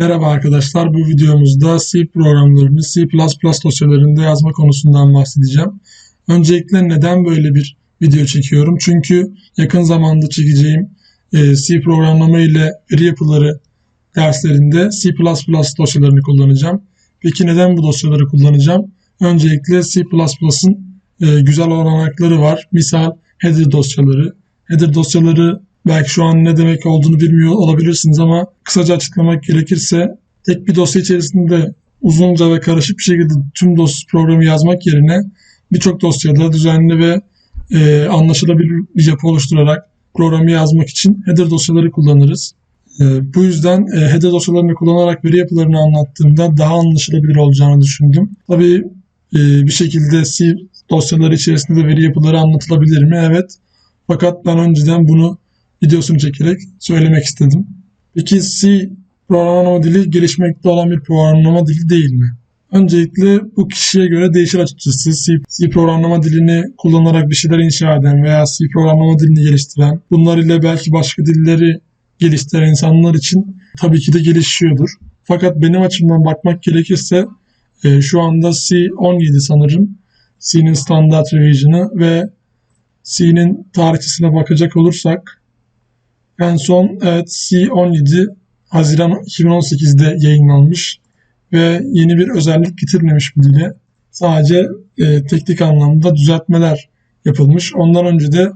Merhaba arkadaşlar, bu videomuzda C programlarını C++ dosyalarında yazma konusundan bahsedeceğim. Öncelikle neden böyle bir video çekiyorum? Çünkü yakın zamanda çekeceğim e, C programlama ile veri yapıları derslerinde C++ dosyalarını kullanacağım. Peki neden bu dosyaları kullanacağım? Öncelikle C++'ın e, güzel olanakları var. Misal header dosyaları. Header dosyaları belki şu an ne demek olduğunu bilmiyor olabilirsiniz ama kısaca açıklamak gerekirse tek bir dosya içerisinde uzunca ve karışık bir şekilde tüm dosya programı yazmak yerine birçok dosyada düzenli ve e, anlaşılabilir bir yapı oluşturarak programı yazmak için header dosyaları kullanırız. E, bu yüzden e, header dosyalarını kullanarak veri yapılarını anlattığımda daha anlaşılabilir olacağını düşündüm. Tabii e, bir şekilde C dosyaları içerisinde de veri yapıları anlatılabilir mi? Evet. Fakat ben önceden bunu videosunu çekerek söylemek istedim. Peki C programlama dili gelişmekte olan bir programlama dili değil mi? Öncelikle bu kişiye göre değişir açıkçası. C, C programlama dilini kullanarak bir şeyler inşa eden veya C programlama dilini geliştiren, bunlar ile belki başka dilleri geliştiren insanlar için tabii ki de gelişiyordur. Fakat benim açımdan bakmak gerekirse e, şu anda C17 sanırım C'nin standart revision'ı ve C'nin tarihçesine bakacak olursak en son evet C17 Haziran 2018'de yayınlanmış ve yeni bir özellik getirmemiş bu dile. Sadece e, teknik anlamda düzeltmeler yapılmış. Ondan önce de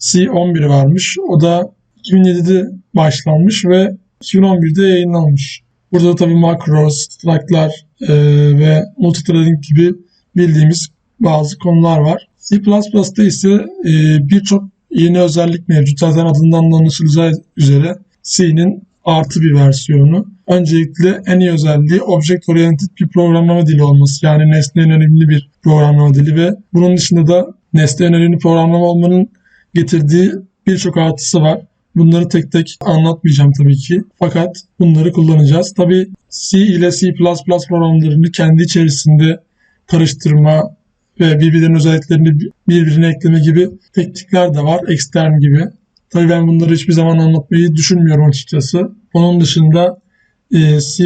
C11 varmış. O da 2007'de başlanmış ve 2011'de yayınlanmış. Burada da tabii macros, struct'lar e, ve multithreading gibi bildiğimiz bazı konular var. C++'da ise e, birçok yeni özellik mevcut. Zaten adından da anlaşılacağı üzere C'nin artı bir versiyonu. Öncelikle en iyi özelliği Object Oriented bir programlama dili olması. Yani nesne yönelimli bir programlama dili ve bunun dışında da nesne yönelimli programlama olmanın getirdiği birçok artısı var. Bunları tek tek anlatmayacağım tabii ki. Fakat bunları kullanacağız. Tabii C ile C++ programlarını kendi içerisinde karıştırma ve birbirlerinin özelliklerini birbirine ekleme gibi teknikler de var. Extern gibi. Tabii ben bunları hiçbir zaman anlatmayı düşünmüyorum açıkçası. Onun dışında e, C++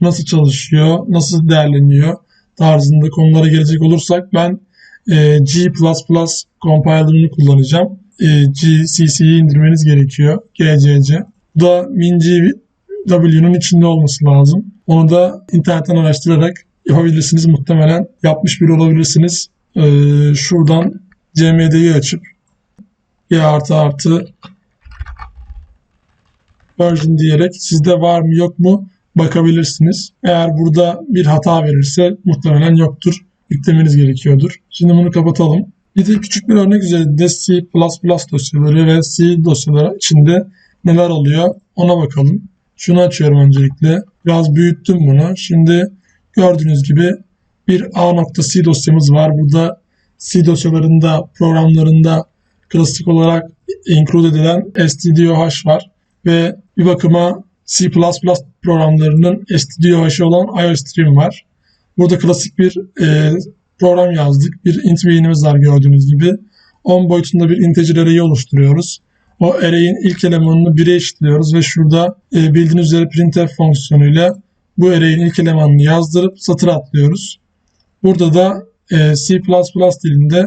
nasıl çalışıyor, nasıl değerleniyor tarzında konulara gelecek olursak ben e, G++ compiler'ını kullanacağım. E, GCC'yi indirmeniz gerekiyor. GCC. Bu da WinGW'nun içinde olması lazım. Onu da internetten araştırarak yapabilirsiniz. Muhtemelen yapmış biri olabilirsiniz. E, şuradan CMD'yi açıp G artı artı version diyerek sizde var mı yok mu bakabilirsiniz. Eğer burada bir hata verirse muhtemelen yoktur. Yüklemeniz gerekiyordur. Şimdi bunu kapatalım. Bir de küçük bir örnek üzerinde C++ dosyaları ve C dosyaları içinde neler oluyor ona bakalım. Şunu açıyorum öncelikle. Biraz büyüttüm bunu. Şimdi gördüğünüz gibi bir A.C dosyamız var. Burada C dosyalarında, programlarında klasik olarak include edilen stdoh var. Ve bir bakıma C++ programlarının stdoh'ı olan iostream var. Burada klasik bir e, program yazdık. Bir int beyinimiz var gördüğünüz gibi. 10 boyutunda bir integer array'i oluşturuyoruz. O array'in ilk elemanını 1'e eşitliyoruz ve şurada e, bildiğiniz üzere printf fonksiyonuyla bu array'in ilk elemanını yazdırıp satır atlıyoruz. Burada da e, C++ dilinde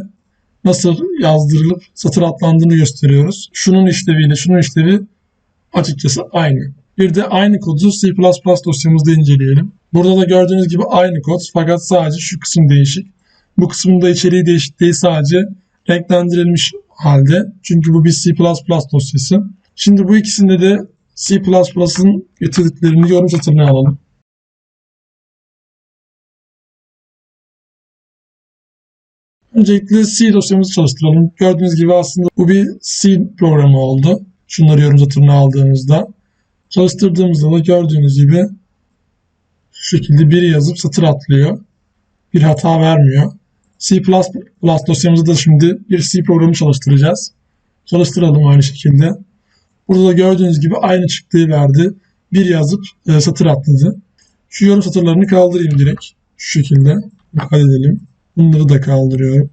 nasıl yazdırılıp satır atlandığını gösteriyoruz. Şunun işleviyle şunun işlevi açıkçası aynı. Bir de aynı kodu C++ dosyamızda inceleyelim. Burada da gördüğünüz gibi aynı kod fakat sadece şu kısım değişik. Bu kısmında içeriği değişik değil sadece renklendirilmiş halde. Çünkü bu bir C++ dosyası. Şimdi bu ikisinde de C++'ın getirdiklerini yorum satırına alalım. Öncelikle C dosyamızı çalıştıralım. Gördüğünüz gibi aslında bu bir C programı oldu. Şunları yorum satırına aldığımızda. Çalıştırdığımızda da gördüğünüz gibi şu şekilde biri yazıp satır atlıyor. Bir hata vermiyor. C++ dosyamızda da şimdi bir C programı çalıştıracağız. Çalıştıralım aynı şekilde. Burada da gördüğünüz gibi aynı çıktığı verdi. Bir yazıp e, satır atladı. Şu yorum satırlarını kaldırayım direkt. Şu şekilde. Kaydedelim. Bunları da kaldırıyorum.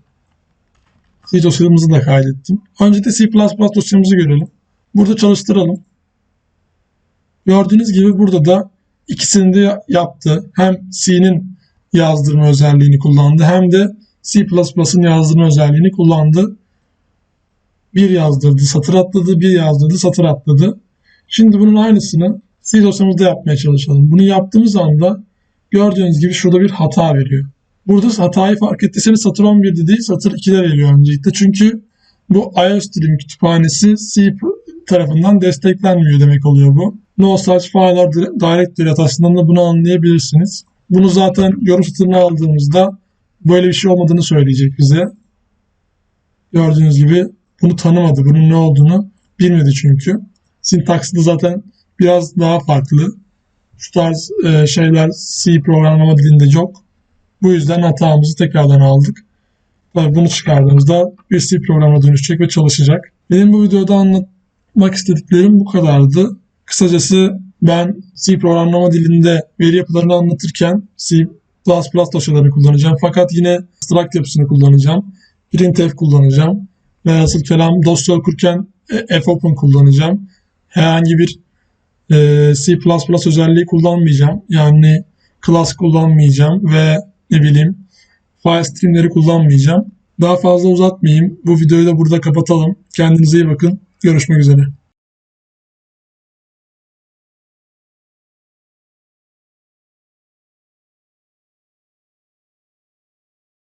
C dosyamızı da kaydettim. Önce de C++ dosyamızı görelim. Burada çalıştıralım. Gördüğünüz gibi burada da ikisini de yaptı. Hem C'nin yazdırma özelliğini kullandı hem de C++'ın yazdırma özelliğini kullandı. Bir yazdırdı, satır atladı, bir yazdırdı, satır atladı. Şimdi bunun aynısını C dosyamızda yapmaya çalışalım. Bunu yaptığımız anda gördüğünüz gibi şurada bir hata veriyor. Burada hatayı fark ettiyseniz satır 11'de değil satır 2'de veriyor öncelikle. Çünkü bu IOStream kütüphanesi C tarafından desteklenmiyor demek oluyor bu. No such file or directory hatasından da bunu anlayabilirsiniz. Bunu zaten yorum satırına aldığımızda böyle bir şey olmadığını söyleyecek bize. Gördüğünüz gibi bunu tanımadı. Bunun ne olduğunu bilmedi çünkü. Sintaksi de zaten biraz daha farklı. Şu tarz e, şeyler C programlama dilinde yok. Bu yüzden hatamızı tekrardan aldık. Bunu çıkardığımızda bir C programına dönüşecek ve çalışacak. Benim bu videoda anlatmak istediklerim bu kadardı. Kısacası ben C programlama dilinde veri yapılarını anlatırken C++ dosyalarını kullanacağım. Fakat yine struct yapısını kullanacağım. Printf kullanacağım. Ve asıl kelam dosya okurken e, fopen kullanacağım. Herhangi bir e, C++ özelliği kullanmayacağım. Yani class kullanmayacağım ve ne bileyim file streamleri kullanmayacağım. Daha fazla uzatmayayım. Bu videoyu da burada kapatalım. Kendinize iyi bakın. Görüşmek üzere.